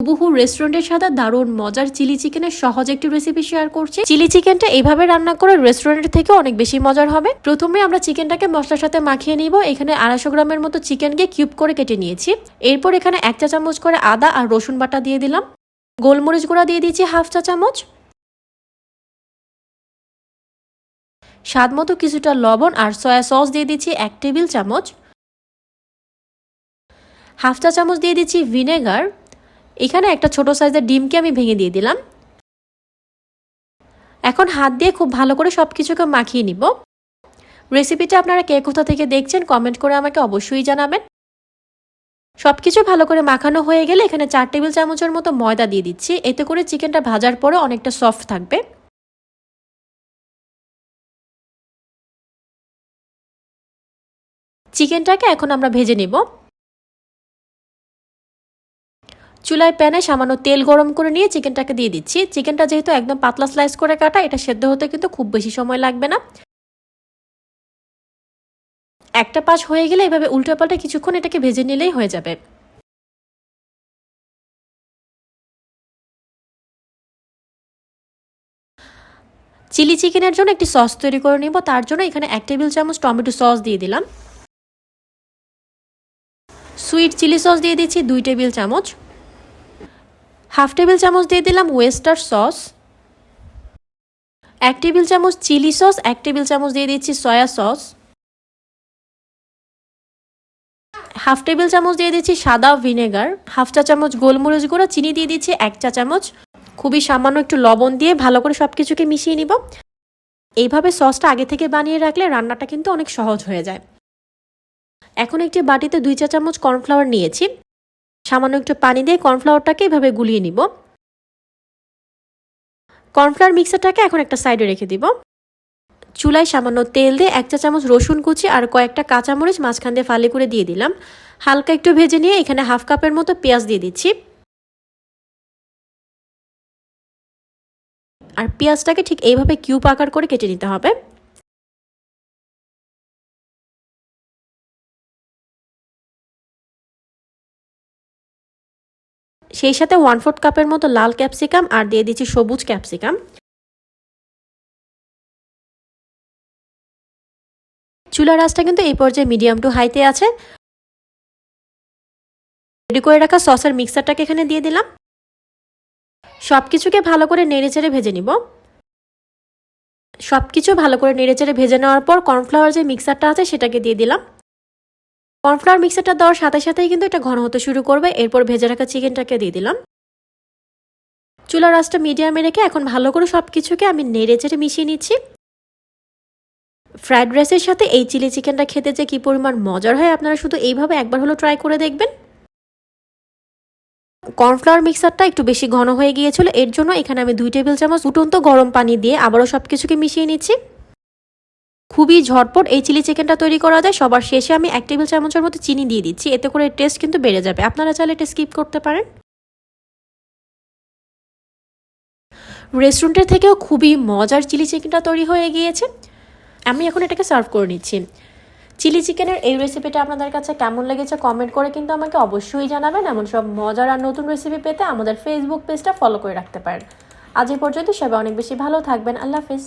হুবহু রেস্টুরেন্টের সাথে দারুণ মজার চিলি চিকেনের সহজ একটি রেসিপি শেয়ার করছি। চিলি চিকেনটা এইভাবে রান্না করে রেস্টুরেন্টের থেকে অনেক বেশি মজার হবে। প্রথমে আমরা চিকেনটাকে মশলার সাথে মাখিয়ে নিব। এখানে আড়াইশো গ্রামের মতো চিকেনকে কিউব করে কেটে নিয়েছি। এরপর এখানে এক চা চামচ করে আদা আর রসুন বাটা দিয়ে দিলাম। গোলমরিচ গুঁড়া দিয়ে দিয়েছি হাফ চা চামচ। স্বাদ মতো কিছুটা লবণ আর সয়া সস দিয়ে দিচ্ছি এক টেবিল চামচ। হাফ চা চামচ দিয়ে দিচ্ছি ভিনেগার। এখানে একটা ছোট সাইজের ডিমকে আমি ভেঙে দিয়ে দিলাম। এখন হাত দিয়ে খুব ভালো করে সব কিছুকে মাখিয়ে নিব। রেসিপিটা আপনারা কে কোথা থেকে দেখছেন কমেন্ট করে আমাকে অবশ্যই জানাবেন। সব কিছু ভালো করে মাখানো হয়ে গেলে এখানে চার টেবিল চামচের মতো ময়দা দিয়ে দিচ্ছি। এতে করে চিকেনটা ভাজার পরে অনেকটা সফট থাকবে। চিকেনটাকে এখন আমরা ভেজে নিব। চুলায় প্যানে সামান্য তেল গরম করে নিয়ে চিকেনটাকে দিয়ে দিচ্ছি। চিকেনটা যেহেতু একদম পাতলা স্লাইস করে কাটা, এটা সেদ্ধ হতে কিন্তু খুব বেশি সময় লাগবে না। একটা পাশ হয়ে গেলে এভাবে উল্টো পাল্টা কিছুক্ষণ এটাকে ভেজে নিলেই হয়ে যাবে। চিলি চিকেনের জন্য একটি সস তৈরি করে নিব। তার জন্য এখানে এক টেবিল চামচ টমেটো সস দিয়ে দিলাম। সুইট চিলি সস দিয়ে দিচ্ছি দুই টেবিল চামচ। হাফ টেবিল চামচ দিয়ে দিলাম ওয়েস্টার সস এক টেবিল চামচ চিলি সস এক টেবিল চামচ দিয়ে দিচ্ছি সয়া সস হাফ টেবিল চামচ দিয়ে দিচ্ছি সাদা ভিনেগার, হাফ চা চামচ গোলমরিচ গুঁড়ো, চিনি দিয়ে দিচ্ছি এক চা চামচ। খুবই সামান্য একটু লবণ দিয়ে ভালো করে সব কিছুকে মিশিয়ে নিব। এইভাবে সসটা আগে থেকে বানিয়ে রাখলে রান্নাটা কিন্তু অনেক সহজ হয়ে যায়। এখন একটি বাটিতে দুই চা চামচ কর্নফ্লাওয়ার নিয়েছি। সামান্য একটু পানি দিয়ে কর্নফ্লাওয়ারটাকে এভাবে গুলিয়ে নিব। কর্নফ্লাওয়ার মিক্সারটাকে এখন একটা সাইডে রেখে দিব। চুলায় সামান্য তেল দিয়ে এক চা চামচ রসুন কুচি আর কয়েকটা কাঁচামরিচ মাঝখান দিয়ে ফালি করে দিয়ে দিলাম। হালকা একটু ভেজে নিয়ে এখানে হাফ কাপের মতো পেঁয়াজ দিয়ে দিচ্ছি। আর পেঁয়াজটাকে ঠিক এইভাবে কিউব আকার করে কেটে নিতে হবে। সেই সাথে ওয়ান ফোর্থ কাপের মতো লাল ক্যাপসিকাম আর দিয়ে দিচ্ছি সবুজ ক্যাপসিকাম চুলার আঁচটা কিন্তু এই পর্যায়ে মিডিয়াম টু হাইতে আছে। রেডি করে রাখা সসের মিক্সারটাকে এখানে দিয়ে দিলাম। সব কিছুকে ভালো করে নেড়ে চেড়ে ভেজে নিব। সব কিছু ভালো করে নেড়ে চেড়ে ভেজে নেওয়ার পর কর্নফ্লাওয়ার যে মিক্সারটা আছে সেটাকে দিয়ে দিলাম। কর্নফ্লাওয়ার মিক্সারটা দেওয়ার সাথে সাথেই কিন্তু এটা ঘন হতে শুরু করবে। এরপর ভেজে রাখা চিকেনটাকে দিয়ে দিলাম। চুলার আঁচটা মিডিয়ামে রেখে এখন ভালো করে সব কিছুকে আমি নেড়ে চেড়ে মিশিয়ে নিচ্ছি। ফ্রাইড রাইসের সাথে এই চিলি চিকেনটা খেতে যে কী পরিমাণ মজার হয় আপনারা শুধু এইভাবে একবার হলো ট্রাই করে দেখবেন। কর্নফ্লাওয়ার মিক্সারটা একটু বেশি ঘন হয়ে গিয়েছিল, এর জন্য এখানে আমি দুই টেবিল চামচ ফুটন্ত গরম পানি দিয়ে আবারও সব কিছুকে মিশিয়ে নিচ্ছি। খুবই ঝটপট এই চিলি চিকেনটা তৈরি করা যায়। সবার শেষে আমি এক টেবিল চামচের মতো চিনি দিয়ে দিচ্ছি। এতে করে টেস্ট কিন্তু বেড়ে যাবে। আপনারা চাইলে এটা স্কিপ করতে পারেন। রেস্টুরেন্টের থেকেও খুবই মজার চিলি চিকেনটা তৈরি হয়ে গিয়েছে। আমি এখন এটাকে সার্ভ করে নিচ্ছি। চিলি চিকেনের এই রেসিপিটা আপনাদের কাছে কেমন লেগেছে কমেন্ট করে কিন্তু আমাকে অবশ্যই জানাবেন। এমন সব মজার আর নতুন রেসিপি পেতে আমাদের ফেসবুক পেজটা ফলো করে রাখতে পারেন। আজ এই পর্যন্ত সবাই অনেক বেশি ভালো থাকবেন। আল্লাহ হাফিজ।